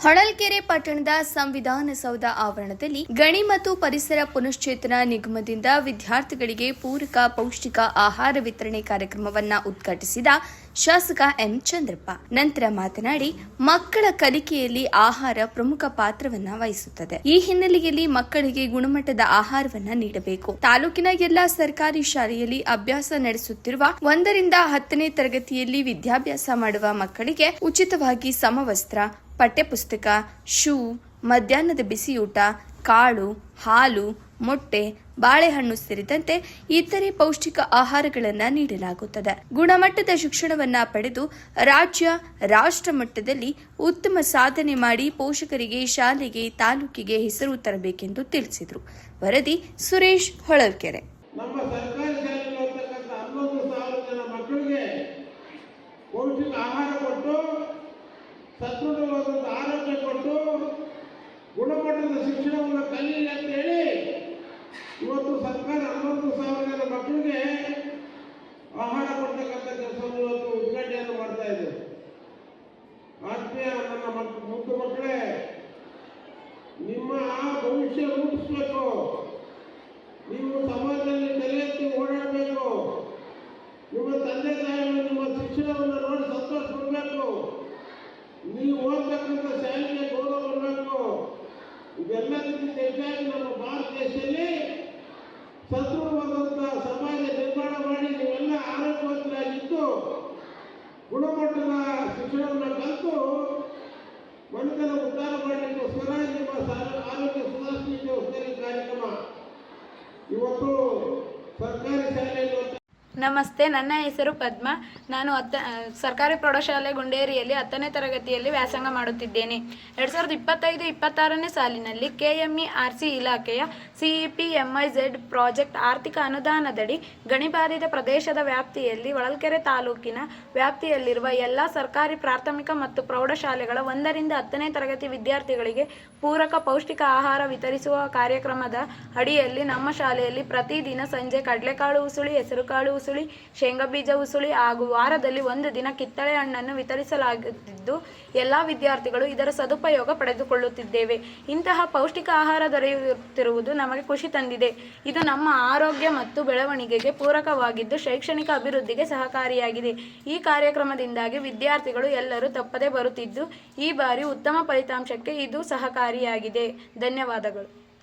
ಹೊಳಲ್ಕೆರೆ ಪಟ್ಟಣದ ಸಂವಿಧಾನ ಸೌಧ ಆವರಣದಲ್ಲಿ ಗಣಿ ಮತ್ತು ಪರಿಸರ ಪುನಶ್ಚೇತನ ನಿಗಮದಿಂದ ವಿದ್ಯಾರ್ಥಿಗಳಿಗೆ ಪೂರಕ ಪೌಷ್ಟಿಕ ಆಹಾರ ವಿತರಣೆ ಕಾರ್ಯಕ್ರಮವನ್ನ ಉದ್ಘಾಟಿಸಿದ ಶಾಸಕ ಎಂ ಚಂದ್ರಪ್ಪ. ನಂತರ ಮಾತನಾಡಿ, ಮಕ್ಕಳ ಕಲಿಕೆಯಲ್ಲಿ ಆಹಾರ ಪ್ರಮುಖ ಪಾತ್ರವನ್ನ ವಹಿಸುತ್ತದೆ. ಈ ಹಿನ್ನೆಲೆಯಲ್ಲಿ ಮಕ್ಕಳಿಗೆ ಗುಣಮಟ್ಟದ ಆಹಾರವನ್ನ ನೀಡಬೇಕು. ತಾಲೂಕಿನ ಎಲ್ಲಾ ಸರ್ಕಾರಿ ಶಾಲೆಯಲ್ಲಿ ಅಭ್ಯಾಸ ನಡೆಸುತ್ತಿರುವ ಒಂದರಿಂದ ಹತ್ತನೇ ತರಗತಿಯಲ್ಲಿ ವಿದ್ಯಾಭ್ಯಾಸ ಮಾಡುವ ಮಕ್ಕಳಿಗೆ ಉಚಿತವಾಗಿ ಸಮವಸ್ತ್ರ ಪಠ್ಯಪುಸ್ತಕ, ಶೂ, ಮಧ್ಯಾಹ್ನದ ಬಿಸಿಯೂಟ, ಕಾಳು, ಹಾಲು, ಮೊಟ್ಟೆ, ಬಾಳೆಹಣ್ಣು ಸೇರಿದಂತೆ ಇತರೆ ಪೌಷ್ಟಿಕ ಆಹಾರಗಳನ್ನು ನೀಡಲಾಗುತ್ತದೆ. ಗುಣಮಟ್ಟದ ಶಿಕ್ಷಣವನ್ನ ಪಡೆದು ರಾಜ್ಯ, ರಾಷ್ಟ್ರ ಮಟ್ಟದಲ್ಲಿ ಉತ್ತಮ ಸಾಧನೆ ಮಾಡಿ ಪೋಷಕರಿಗೆ ಶಾಲೆಗೆ, ತಾಲೂಕಿಗೆ ಹೆಸರು ತರಬೇಕೆಂದು ತಿಳಿಸಿದರು. ವರದಿ ಸುರೇಶ್ ಹೊಳಲ್ಕೆರೆ. ಪೌಷ್ಟಿಕ ಆಹಾರ ಕೊಟ್ಟು ಸದೃಢವಾದಂಥ ಆರೋಗ್ಯ ಕೊಟ್ಟು ಗುಣಮಟ್ಟದ ಶಿಕ್ಷಣವನ್ನು ಕಲೀಲಿ ಅಂತ ಹೇಳಿ ಇವತ್ತು ಸರ್ಕಾರ ಹನ್ನೊಂದು ಸಾವಿರ ಜನ ಮಕ್ಕಳಿಗೆ ಆಹಾರ ಕೊಡ್ತಕ್ಕಂಥ ಕೆಲಸವನ್ನು ಇವತ್ತು ಉದ್ಘಾಟನೆಯನ್ನು ಮಾಡ್ತಾ ಇದೆ ಆತ್ಮೀಯ ನನ್ನ ಮಕ್ ಮುದ್ದು ಮಕ್ಕಳೇ, ನಿಮ್ಮ ಭವಿಷ್ಯ ರೂಪಿಸ್ಬೇಕು. ನೀವು ಸಮಾಜದಲ್ಲಿ ತಲೆ ಓಡಾಡಬೇಕು. ನಿಮ್ಮ ತಂದೆ ತಾಯಿಗಳು ನಿಮ್ಮ ಶಿಕ್ಷಣವನ್ನು ನೋಡಿ ಸಂತೋಷ ಪಡಬೇಕು. ನೀವು ಓದ್ತಕ್ಕಂಥ ಸದೃಢವಾದಂಥ ಸಮಾಜ ನಿರ್ಮಾಣ ಮಾಡಿ ನೀವೆಲ್ಲ ಆರೋಗ್ಯವಂತರಾಗಿದ್ದು, ಗುಣಮಟ್ಟದ ಶಿಕ್ಷಣವನ್ನು ಕಲಿತು ಮನುಷ್ಯನ ಉದ್ಧಾರ ಮಾಡಲಿಕ್ಕೋಸ್ಕರ ನಿಮ್ಮ ಆರೋಗ್ಯ ಸುಧಾರಿಸಲಿಕ್ಕೆ ಈ ಕಾರ್ಯಕ್ರಮ. ಇವತ್ತು ಸರ್ಕಾರಿ ಶಾಲೆಯಲ್ಲಿ ನಮಸ್ತೆ, ನನ್ನ ಹೆಸರು ಪದ್ಮ. ನಾನು ಹತ್ತ ಸರ್ಕಾರಿ ಪ್ರೌಢಶಾಲೆ ಗುಂಡೇರಿಯಲ್ಲಿ ಹತ್ತನೇ ತರಗತಿಯಲ್ಲಿ ವ್ಯಾಸಂಗ ಮಾಡುತ್ತಿದ್ದೇನೆ. ಎರಡು ಸಾವಿರದ ಇಪ್ಪತ್ತೈದು, ಇಪ್ಪತ್ತಾರನೇ ಸಾಲಿನಲ್ಲಿ ಕೆಎಂಇ ಆರ್ ಸಿ ಇಲಾಖೆಯ ಸಿಇಪಿ ಎಂಐಝೆಡ್ ಪ್ರಾಜೆಕ್ಟ್ ಆರ್ಥಿಕ ಅನುದಾನದಡಿ ಗಣಿಬಾಧಿತ ಪ್ರದೇಶದ ವ್ಯಾಪ್ತಿಯಲ್ಲಿ ಹೊಳಲ್ಕೆರೆ ತಾಲೂಕಿನ ವ್ಯಾಪ್ತಿಯಲ್ಲಿರುವ ಎಲ್ಲ ಸರ್ಕಾರಿ, ಪ್ರಾಥಮಿಕ ಮತ್ತು ಪ್ರೌಢಶಾಲೆಗಳ ಒಂದರಿಂದ ಹತ್ತನೇ ತರಗತಿ ವಿದ್ಯಾರ್ಥಿಗಳಿಗೆ ಪೂರಕ ಪೌಷ್ಟಿಕ ಆಹಾರ ವಿತರಿಸುವ ಕಾರ್ಯಕ್ರಮದ ಅಡಿಯಲ್ಲಿ ನಮ್ಮ ಶಾಲೆಯಲ್ಲಿ ಪ್ರತಿದಿನ ಸಂಜೆ ಕಡಲೆಕಾಳು, ಉಸುಳಿ, ಹೆಸರುಕಾಳು ಉಸುಳಿ ಶೇಂಗಾ ಬೀಜ ಉಸುಳಿ ಹಾಗೂ ವಾರದಲ್ಲಿ ಒಂದು ದಿನ ಕಿತ್ತಳೆ ಹಣ್ಣನ್ನು ವಿತರಿಸಲಾಗುತ್ತಿದ್ದು ಎಲ್ಲ ವಿದ್ಯಾರ್ಥಿಗಳು ಇದರ ಸದುಪಯೋಗ ಪಡೆದುಕೊಳ್ಳುತ್ತಿದ್ದೇವೆ. ಇಂತಹ ಪೌಷ್ಟಿಕ ಆಹಾರ ದೊರೆಯುತ್ತಿರುವುದು ನಮಗೆ ಖುಷಿ ತಂದಿದೆ. ಇದು ನಮ್ಮ ಆರೋಗ್ಯ ಮತ್ತು ಬೆಳವಣಿಗೆಗೆ ಪೂರಕವಾಗಿದ್ದು ಶೈಕ್ಷಣಿಕ ಅಭಿವೃದ್ಧಿಗೆ ಸಹಕಾರಿಯಾಗಿದೆ. ಈ ಕಾರ್ಯಕ್ರಮದಿಂದಾಗಿ ವಿದ್ಯಾರ್ಥಿಗಳು ಎಲ್ಲರೂ ತಪ್ಪದೇ ಬರುತ್ತಿದ್ದು, ಈ ಬಾರಿ ಉತ್ತಮ ಫಲಿತಾಂಶಕ್ಕೆ ಇದು ಸಹಕಾರಿಯಾಗಿದೆ. ಧನ್ಯವಾದಗಳು.